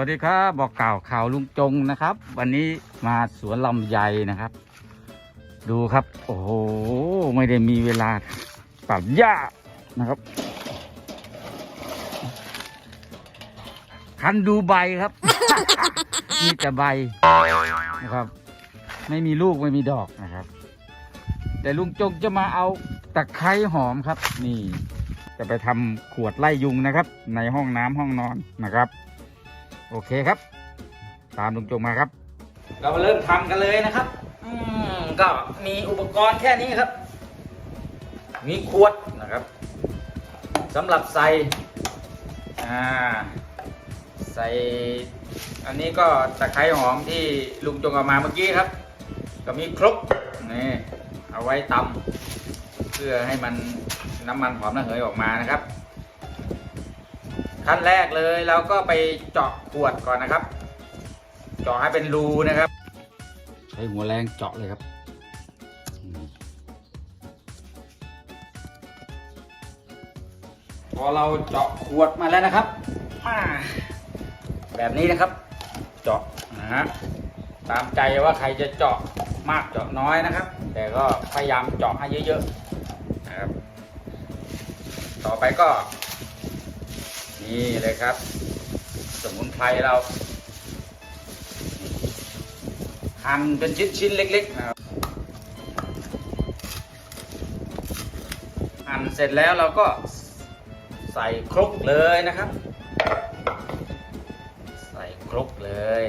วัสดีครับบอกกล่าวข่าวลุงจงนะครับ วันนี้มาสวนลำไยนะครับ ดูครับ โอ้โหไม่ได้มีเวลาตัดหญ้านะครับ คันดูใบครับ มีแต่ใบนะครับ ไม่มีลูกไม่มีดอกนะครับ แต่ลุงจงจะมาเอาตะไคร้หอมครับ นี่ จะไปทำขวดไล่ยุงนะครับ ในห้องน้ำห้องนอนนะครับ โอเคครับ ตามลุงจงมาครับ เรามาเริ่มทำกันเลยนะครับ อืมก็มีอุปกรณ์แค่นี้ครับ มีขวดนะครับสำหรับใส่อ่าใส่ อันนี้ก็ตะไคร้หอมที่ลุงจงเอามาเมื่อกี้ครับ ก็มีครกนี่เอาไว้ตำเพื่อให้มันน้ำมันหอมระเหยออกมานะครับ ขั้นแรกเลยเราก็ไปเจาะขวดก่อนนะครับ เจาะให้เป็นรูนะครับ ใช้หัวแรงเจาะเลยครับอืมพอเราเจาะขวดมาแล้วนะครับอ่าแบบนี้นะครับ เจาะนะฮะตามใจว่าใครจะเจาะมากเจาะน้อยนะครับ แต่ก็พยายามเจาะให้เยอะๆนะครับ ต่อไปก็ นี่เลยครับ สมุนไพรเราหั่นเป็นชิ้นๆเล็กๆนะครับหั่นเสร็จแล้วเราก็ใส่ครกเลยนะครับ ใส่ครกเลย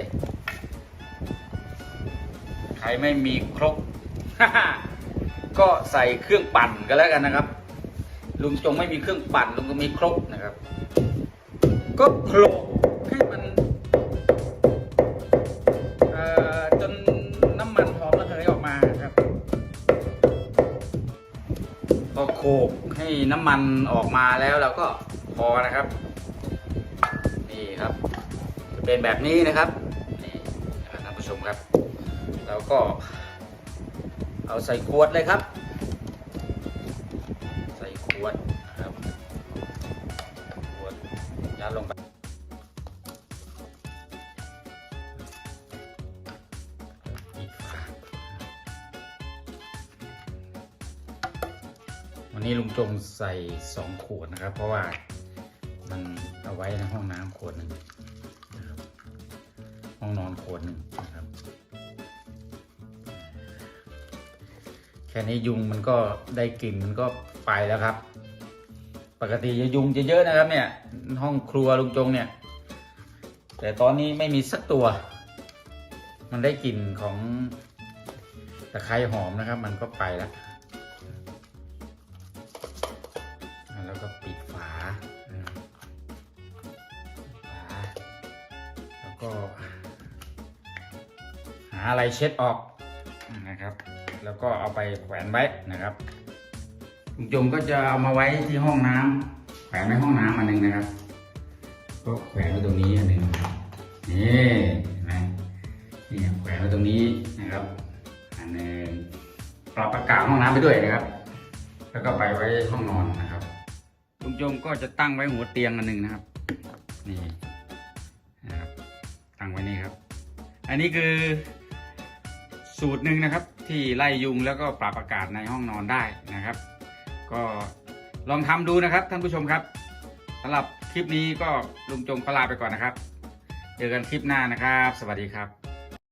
ใครไม่มีครก ก็ใส่เครื่องปั่นก็แล้วกันนะครับ ลุงจงไม่มีเครื่องปั่นลุงก็มีครกนะครับ ก็โขลกให้มันเอ่อจนน้ำมันหอมระเหยออกมาครับพอโขลกให้น้ำมันออกมาแล้วเราก็พอนะครับ นี่ครับ จะเป็นแบบนี้นะครับนี่นะครับท่านผู้ชมครับเราก็ เอาใส่ขวดเลยครับ ใส่ขวด ยัดลงไปวันนี้ลุงจงใส่สองขวดนะครับ เพราะว่ามันเอาไว้ในห้องน้ำขวดหนึ่งห้องนอนขวดหนึ่งนะครับ แค่นี้ยุงมันก็ได้กลิ่นมันก็ไปแล้วครับ ปกติจะยุงจะเยอะนะครับ เนี่ย ห้องครัวลุงจงเนี่ย แต่ตอนนี้ไม่มีสักตัว มันได้กลิ่นของตะไคร้หอมนะครับ มันก็ไปแล้วแล้วก็ปิดฝาฝา แล้วก็ หาอะไรเช็ดออกนะครับ แล้วก็เอาไปแขวนไว้นะครับ ลุงจงก็จะเอามาไว้ที่ห้องน้ำแขวนไว้ห้องน้ำอันหนึ่งนะครับ ก็แขวนไว้ตรงนี้อันหนึ่งนี่เห็นไหมนี่แขวนไว้ตรงนี้นะครับ อันหนึ่งปรับอากาศห้องน้ำไปด้วยนะครับ แล้วก็ไปไว้ห้องนอนนะครับลุงจงก็จะตั้งไว้หัวเตียงอันหนึ่งนะครับ นี่นะครับตั้งไว้นี่ครับ อันนี้คือสูตรหนึ่งนะครับที่ไล่ยุงแล้วก็ปรับอากาศในห้องนอนได้นะครับ ก็ลองทำดูนะครับท่านผู้ชมครับสำหรับคลิปนี้ก็ลุงจงก็ลาไปก่อนนะครับ เจอกันคลิปหน้านะครับ สวัสดีครับ